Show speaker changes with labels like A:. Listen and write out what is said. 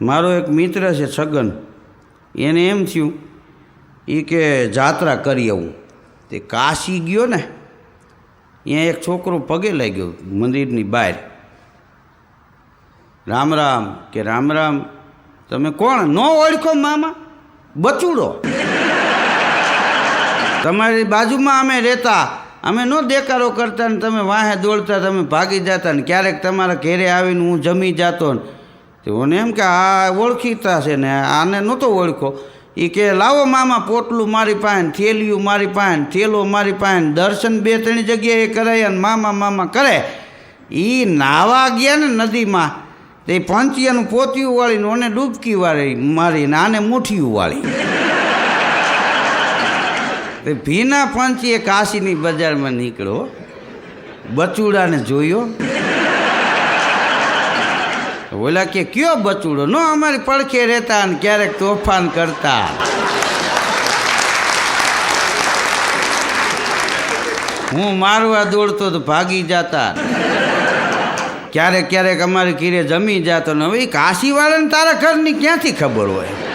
A: મારો એક મિત્ર છે છગન. એને એમ થયું એ કે જાત્રા કરી આવું. તે કાશી ગયો ને, ત્યાં એક છોકરો પગે લાગ્યો મંદિરની બહાર. રામ રામ કે રામ રામ, તમે કોણ? નો ઓળખો મામા, બચુડો. તમારી બાજુમાં અમે રહેતા, અમે નો દેકારો કરતા ને તમે વાહે દોડતા, તમે ભાગી જતા ને ક્યારેક તમારા ઘેરે આવીને હું જમી જતો ને મને એમ કે આ ઓળખીતા છે ને આને નહોતો ઓળખો. એ કે, લાવો મામા, પોટલું મારી પાસે થેલિયું મારી પાસે થેલો મારી પાસે દર્શન બે ત્રણ જગ્યાએ કરાય અને મામા મામા કરે. એ નાવા ગયા ને નદીમાં, તે પંચિયાનું પોતિયું વાળીને ઓને ડૂબકી વાળી મારીને આને મુઠિયું વાળી. ભીના પંચીએ કાશીની બજારમાં નીકળ્યો, બચુડાને જોયો. ઓલા કે, કયો બચુડો? નો અમારી પડખે રહેતા ને ક્યારેક તોફાન કરતા. હું મારવા દોડતો તો ભાગી જતા. ક્યારેક ક્યારેક અમારી કીરે જમી જાતો ને હવે કાશીવાળાને તારા ઘરની ક્યાંથી ખબર હોય?